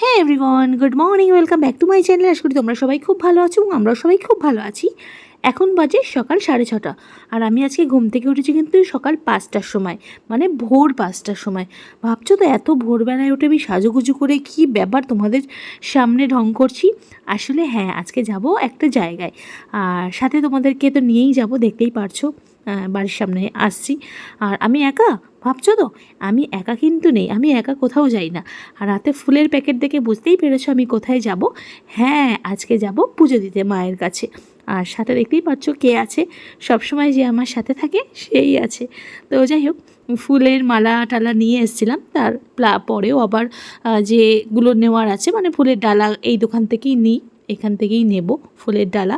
হ্যাঁ everyone good morning welcome back to my channel আশা করি তোমরা সবাই খুব ভালো আছো এবং আমরা সবাই খুব ভালো আছি। এখন বাজে সকাল সাড়ে ছটা, আর আমি আজকে ঘুম থেকে উঠেছি কিন্তু সকাল পাঁচটার সময় মানে ভোর পাঁচটার সময়। ভাবছ তো এত ভোরবেলায় উঠে আমি সাজুগুজু করে কি ব্যাপার তোমাদের সামনে ঢং করছি? আসলে হ্যাঁ আজকে যাব একটা জায়গায়, আর সাথে তোমাদেরকে তো নিয়েই যাব, দেখতেই পারছ। বাড়ির সামনে আসছি। আর আমি একা? ভাবছ তো? আমি একা কিন্তু নেই, আমি একা কোথাও যাই না। আর রাতে ফুলের প্যাকেট দেখে বুঝতেই পেরেছ আমি কোথায় যাব? হ্যাঁ আজকে যাব পুজো দিতে মায়ের কাছে। আর সাথে দেখতেই পাচ্ছ কে আছে। সবসময় যে আমার সাথে থাকে, সেই আছে। তো যাই হোক, ফুলের মালা টালা নিয়ে এসেছিলাম। তার পরেও আবার যেগুলো নেওয়ার আছে মানে ফুলের ডালা এই দোকান থেকেই নিই, এখান থেকেই নেব ফুলের ডালা।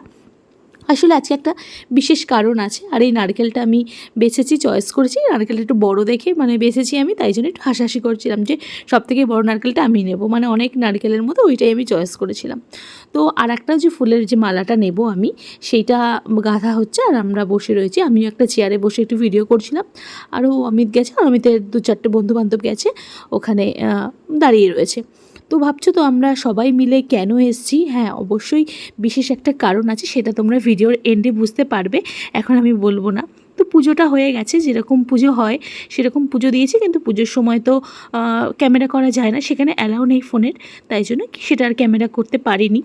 আসলে আজকে একটা বিশেষ কারণ আছে। আর এই নারকেলটা আমি বেছেছি, চয়েস করেছি। নারকেলটা একটু বড় দেখে মানে বেছেছি আমি, তাই জন্য একটু হাসাহাসি করছিলাম যে সব থেকে বড় নারকেলটা আমি নেব। মানে অনেক নারকেলের মধ্যে ওইটাই আমি চয়েস করেছিলাম। তো আর একটা যে ফুলের যে মালাটা নেব আমি, সেইটা গাঁথা হচ্ছে আর আমরা বসে রয়েছি। আমিও একটা চেয়ারে বসে একটু ভিডিও করছিলাম। আরও অমিত গেছে আর অমিতের দু চারটে বন্ধু বান্ধব গেছে, ওখানে দাঁড়িয়ে রয়েছে। তো ভাবছ তো আমরা সবাই মিলে কেন এসছি? হ্যাঁ অবশ্যই বিশেষ একটা কারণ আছে, সেটা তোমরা ভিডিওর এন্ডে বুঝতে পারবে, এখন আমি বলব না। তো পুজোটা হয়ে গেছে, যেরকম পুজো হয়, সেরকম পুজো দিয়েছি, কিন্তু পুজোর সময় তো ক্যামেরা করা যায় না, সেখানে অ্যালাউ নেই ফোনের, তাই জন্য সেটা আর ক্যামেরা করতে পারিনি।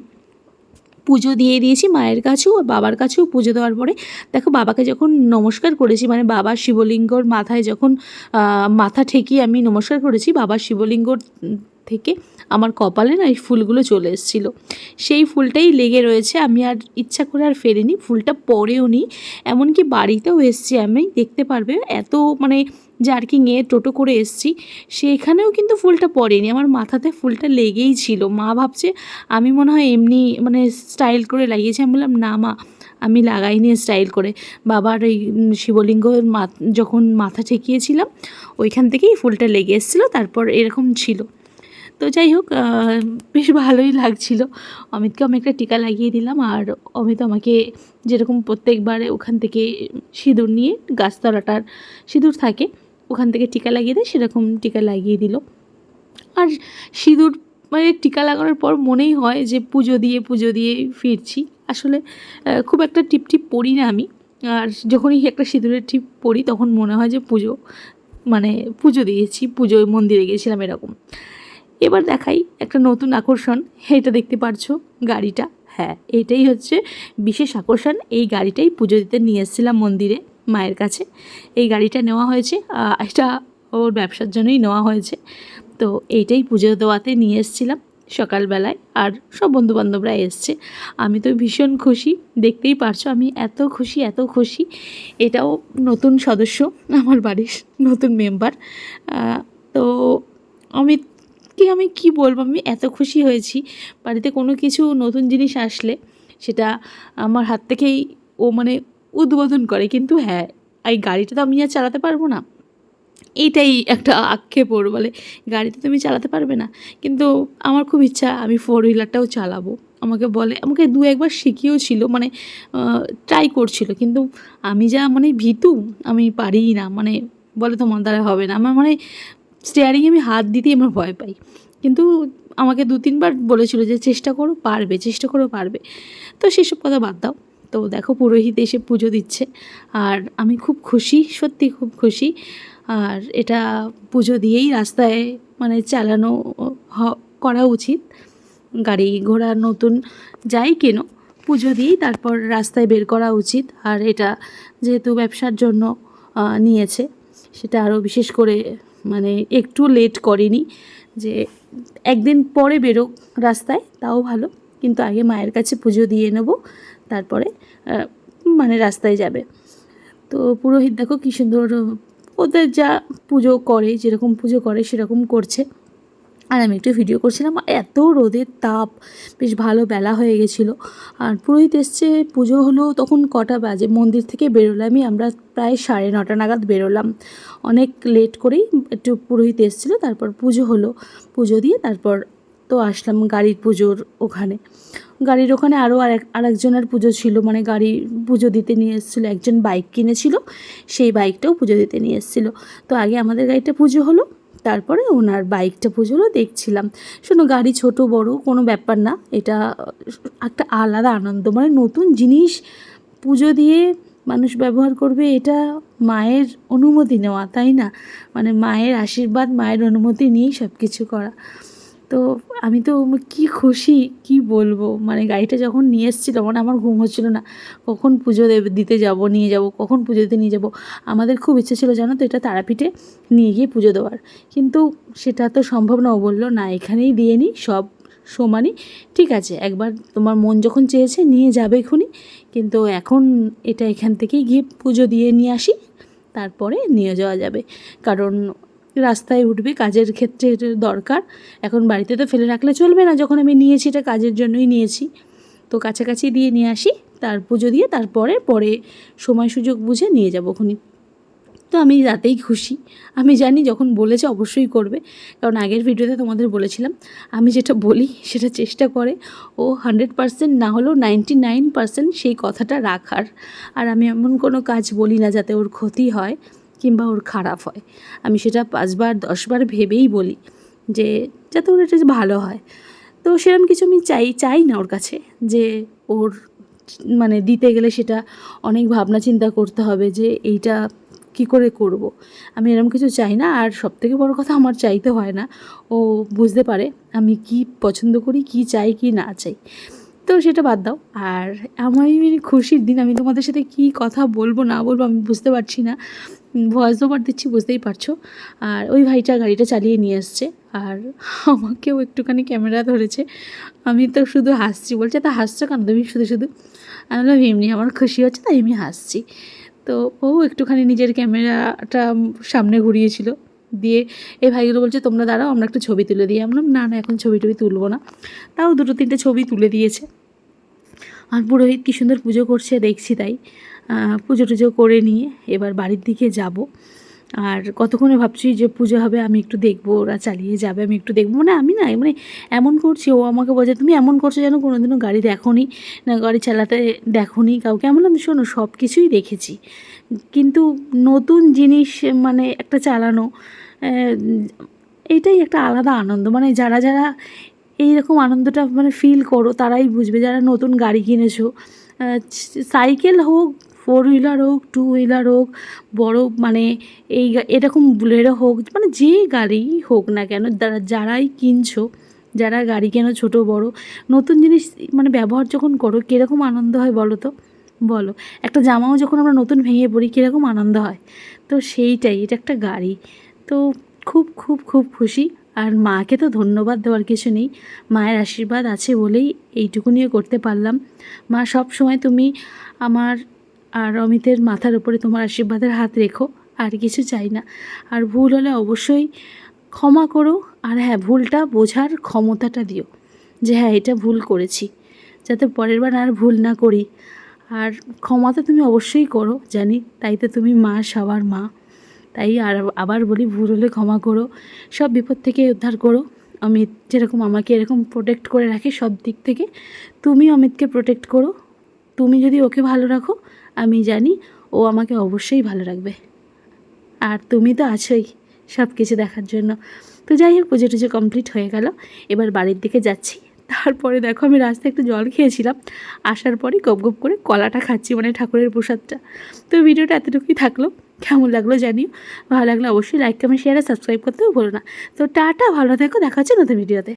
পুজো দিয়ে দিয়েছি মায়ের কাছেও আর বাবার কাছেও পুজো দেওয়ার পরে, দেখো বাবাকে যখন নমস্কার করেছি মানে বাবা শিবলিঙ্গর মাথায় যখন মাথা ঠেকিয়ে আমি নমস্কার করেছি, বাবা শিবলিঙ্গর থেকে আমার কপালে না এই ফুলগুলো চলে এসেছিল। সেই ফুলটাই লেগে রয়েছে। আমি আর ইচ্ছা করে আর ফেরিনি। ফুলটা পরেও নি। এমনকি বাড়িতেও এসছি আমি। দেখতে পারবে? এত মানে জার্কিংয়ে টোটো করে এসছি। সেখানেও কিন্তু ফুলটা পড়েনি আমার মাথাতে ফুলটা লেগেই ছিল। মা ভাবছে, আমি মনে হয় এমনি মানে স্টাইল করে লাগিয়েছি। আমি বললাম, না মা, আমি লাগাইনি স্টাইল করে। বাবার ওই শিবলিঙ্গ যখন মাথা ঠেকিয়েছিলাম, ওইখান থেকেই ফুলটা লেগে এসেছিল। তারপর এরকম ছিল। তো যাই হোক বেশ ভালোই লাগছিল। অমিতকে আমি একটা টিকা লাগিয়ে দিলাম আর অমিত আমাকে যেরকম প্রত্যেকবারে ওখান থেকে সিঁদুর নিয়ে গাছতলাটার সিঁদুর থাকে, ওখান থেকে টিকা লাগিয়ে দেয়, সেরকম টিকা লাগিয়ে দিল। আর সিঁদুর মানে টিকা লাগানোর পর মনেই হয় যে পুজো দিয়ে পুজো দিয়ে ফিরছি। আসলে খুব একটা টিপ টিপ পড়ি না আমি। আর যখনই একটা সিঁদুরের টিপ পড়ি তখন মনে হয় যে পুজো মানে পুজো দিয়েছি, পুজোয় মন্দিরে গিয়েছিলাম এরকম। এবার দেখাই একটা নতুন আকর্ষণ। এটা দেখতে পারছ গাড়িটা। হ্যাঁ এটাই হচ্ছে বিশেষ আকর্ষণ। এই গাড়িটাই পুজো দিতে নিয়ে এসেছিলাম মন্দিরে মায়ের কাছে। এই গাড়িটা নেওয়া হয়েছে এটা ওর ব্যবসার জন্যই নেওয়া হয়েছে। তো এইটাই পুজো দেওয়াতে নিয়ে এসেছিলাম সকালবেলায়। আর সব বন্ধুবান্ধবরা এসছে। আমি তো ভীষণ খুশি। দেখতেই পারছ আমি এত খুশি এত খুশি। এটাও নতুন সদস্য আমার বাড়ির, নতুন মেম্বার তো আমি কি আমি কি বলব? আমি এত খুশি হয়েছি। বাড়িতে কোনো কিছু নতুন জিনিস আসলে সেটা আমার হাত থেকেই ও মানে উদ্বোধন করে। কিন্তু হ্যাঁ এই গাড়িটা তো আমি আর চালাতে পারব না। এইটাই একটা আক্ষেপ ওর বলে গাড়িতে তুমি চালাতে পারবে না। কিন্তু আমার খুব ইচ্ছা আমি ফোর হুইলারটাও চালাবো। আমাকে বলে, আমাকে দু একবার শিখিয়েও ছিল মানে ট্রাই করছিল। কিন্তু আমি যা মানে ভীতু, আমি পারিই না। মানে বলে তোমার দ্বারা হবে না। আমার মানে স্টিয়ারিংয়ে আমি হাত দিতেই আমার ভয় পাই। কিন্তু আমাকে দু তিনবার বলেছিল যে, চেষ্টা করো, পারবে, চেষ্টা করো, পারবে। তো সেসব কথা বাদ দাও। তো দেখো, পুরোহিত এসে পুজো দিচ্ছে। আর আমি খুব খুশি, সত্যি খুব খুশি। আর এটা পুজো দিয়েই রাস্তায় মানে চালানো করা উচিত। গাড়ি ঘোড়া নতুন যাই কেন, পুজো দিয়েই তারপর রাস্তায় বের করা উচিত। আর এটা যেহেতু ব্যবসার জন্য নিয়েছে, সেটা আরও বিশেষ করে মানে একটু লেট করেনি যে একদিন পরে বেরোক রাস্তায়, তাও ভালো। কিন্তু আগে মায়ের কাছে পুজো দিয়ে নেব, তারপরে মানে রাস্তায় যাবে। তো পুরোহিত দেখো কী সুন্দর, ওদের যা পুজো করে, যেরকম পুজো করে, সেরকম করছে। আর আমি একটু ভিডিও করছিলাম, এত রোদের তাপ, বেশ ভালো বেলা হয়ে গেছিল। আর পুরোহিত এসছে, পুজো হলো তখন কটা বাজে, মন্দির থেকে বেরোলামই আমরা প্রায় সাড়ে নটা নাগাদ বেরোলাম। অনেক লেট করেই একটু পুরোহিত এসেছিল, তারপর পুজো হলো। পুজো দিয়ে তারপর তো আসলাম গাড়ির পুজোর ওখানে। গাড়ির ওখানে আরও আরেক, আরেকজনের পুজো ছিল মানে গাড়ি পুজো দিতে নিয়ে এসেছিল, একজন বাইক কিনেছিল, সেই বাইকটাও পুজো দিতে নিয়ে এসেছিল। তো আগে আমাদের গাড়িটা পুজো হলো তারপরে ওনার বাইকটা পুজোরও দেখছিলাম। শোনো, গাড়ি ছোট, বড়, কোনো ব্যাপার না। এটা একটা আলাদা আনন্দ। মানে নতুন জিনিস পুজো দিয়ে মানুষ ব্যবহার করবে, এটা মায়ের অনুমতি নেওয়া, তাই না? মানে মায়ের আশীর্বাদ, মায়ের অনুমতি নিয়েই সব কিছু করা। তো আমি তো কি খুশি, কি বলব? মানে গাড়িটা যখন নিয়ে এসেছিল মানে আমার ঘুম হচ্ছিল না। কখন পুজো দিতে যাব, নিয়ে যাব, কখন পুজো দিতে নিয়ে যাব? আমাদের খুব ইচ্ছে ছিল জানো তো এটা তারাপীঠে নিয়ে গিয়ে পুজো দেওয়ার। কিন্তু সেটা তো সম্ভব না, ও বলল, না, এখানেই দিয়ে নিই সব সমানই। ঠিক আছে, একবার তোমার মন যখন চেয়েছে, নিয়ে যাবে এখনই কিন্তু এখন এটা এখান থেকেই গিয়ে পুজো দিয়ে নিয়ে আসি, তারপরে নিয়ে যাওয়া যাবে। কারণ রাস্তায় উঠবে, কাজের ক্ষেত্রে এটা দরকার। এখন বাড়িতে তো ফেলে রাখলে চলবে না, যখন আমি নিয়েছি এটা কাজের জন্যই নিয়েছি। তো কাছাকাছি দিয়ে নিয়ে আসি, তার পুজো দিয়ে তারপরে, পরে সময় সুযোগ বুঝে নিয়ে যাব খুনি তো আমি রাতেই খুশি। আমি জানি যখন বলেছে অবশ্যই করবে। কারণ আগের ভিডিওতে তোমাদের বলেছিলাম, আমি যেটা বলি সেটা চেষ্টা করে, ও হান্ড্রেড পারসেন্ট না হলেও নাইনটি নাইন পারসেন্ট সেই কথাটা রাখার। আর আমি এমন কোনো কাজ বলি না যাতে ওর ক্ষতি হয়। কিংবা ওর খারাপ হয়। আমি সেটা পাঁচবার, দশবার ভেবেই বলি যে, যাতে ওর এটা ভালো হয়। তো সেরকম কিছু আমি চাই চাই না ওর কাছে যে, ওর মানে দিতে গেলে সেটা অনেক ভাবনা চিন্তা করতে হবে যে, এইটা কী করে করব। আমি এরকম কিছু চাই না। আর সব থেকে বড় কথা আমার চাইতে হয় না। ও বুঝতে পারে আমি কি পছন্দ করি, কি চাই, কি না চাই। তো সেটা বাদ দাও। আর আমার এই খুশির দিন, আমি তোমাদের সাথে কি কথা বলব, না বলব, আমি বুঝতে পারছি না। ভয়েস ওভার দিচ্ছি, বুঝতেই পারছ। আর ওই ভাইটা গাড়িটা চালিয়ে নিয়ে এসছে আর আমাকেও একটুখানি ক্যামেরা ধরেছে। আমি তো শুধু হাসছি, বলছে, তা হাসছো কেন? তুমি শুধু শুধু। আমি বললাম, এমনি আমার খুশি হচ্ছে, তাই আমি হাসছি। তো ও একটুখানি নিজের ক্যামেরাটা সামনে ঘুরিয়েছিল। দিয়ে এই ভাইগুলো বলছে, তোমরা দাঁড়াও, আমরা একটু ছবি তুলে দিই। আমরা না না, এখন ছবি টবি তুলবো না। তাও দুটো তিনটে ছবি তুলে দিয়েছে। আর পুরোহিত কী সুন্দর পুজো করছে, দেখছি তাই। পুজো টুজো করে নিয়ে এবার বাড়ির দিকে যাব। আর কতক্ষণে ভাবছি যে পুজো হবে, আমি একটু দেখব, ওরা চালিয়ে যাবে, আমি একটু দেখব। মানে আমি না মানে এমন করছি, ও আমাকে বলছে, তুমি এমন করছ যেন কোনো দিনও গাড়ি দেখোনি, না, গাড়ি চালাতে দেখোনি কাউকে? এমন আমি শোনো সব কিছুই দেখেছি। কিন্তু নতুন জিনিস মানে একটা চালানো এইটাই একটা আলাদা আনন্দ। মানে যারা যারা এইরকম আনন্দটা মানে ফিল করো, তারাই বুঝবে। যারা নতুন গাড়ি কিনেছো সাইকেল হোক ফোর হুইলার হোক টু হুইলার হোক, বড় মানে এই এরকম বুলেরো হোক মানে যে গাড়ি হোক না কেন যারা যারাই কিনছো, যারা গাড়ি কেন ছোটো, বড়, নতুন জিনিস মানে ব্যবহার যখন করো, কীরকম আনন্দ হয় বলো তো? বলো। একটা জামাও যখন আমরা নতুন ভেঙে পড়ি, কীরকম আনন্দ হয়? তো সেইটাই, এটা একটা গাড়ি। তো খুব খুব খুব খুশি। আর মাকে তো ধন্যবাদ দেওয়ার কিছু নেই। মায়ের আশীর্বাদ আছে বলেই এইটুকুনিও করতে পারলাম। মা, সব সময় তুমি আমার আর অমিতের মাথার উপরে তোমার আশীর্বাদের হাত রেখো, আর কিছু চাই না। আর ভুল হলে অবশ্যই ক্ষমা করো, আর হ্যাঁ ভুলটা বোঝার ক্ষমতাটা দিও যে হ্যাঁ এটা ভুল করেছি, যাতে পরের বার আর ভুল না করি। আর ক্ষমা তো তুমি অবশ্যই করো, জানি, তাই তো তুমি মা, সবার মা। তাই আর আবার বলি, ভুল হলে ক্ষমা করো। সব বিপদ থেকে উদ্ধার করো। অমিত, যেরকম আমাকে এরকম প্রোটেক্ট করে রাখে সব দিক থেকে তুমি অমিতকে প্রোটেক্ট করো। তুমি যদি ওকে ভালো রাখো, আমি জানি ও আমাকে অবশ্যই ভালো রাখবে। আর তুমি তো আছোই সব কিছু দেখার জন্য। তো যাই হোক, পুজো টুজো কমপ্লিট হয়ে গেল। এবার বাড়ির দিকে যাচ্ছি। তারপরে দেখো আমি রাস্তায় একটু জল খেয়েছিলাম। আসার পরে গপ গপ করে কলাটা খাচ্ছি মানে ঠাকুরের প্রসাদটা। তো ভিডিওটা এতটুকুই থাকল। কেমন লাগল জানিও। ভালো লাগলে অবশ্যই লাইক কমেন্ট শেয়ার আর সাবস্ক্রাইব করতেও ভুলো না। তো টাটা, ভালো থেকো। দেখা হচ্ছে নতুন ভিডিওতে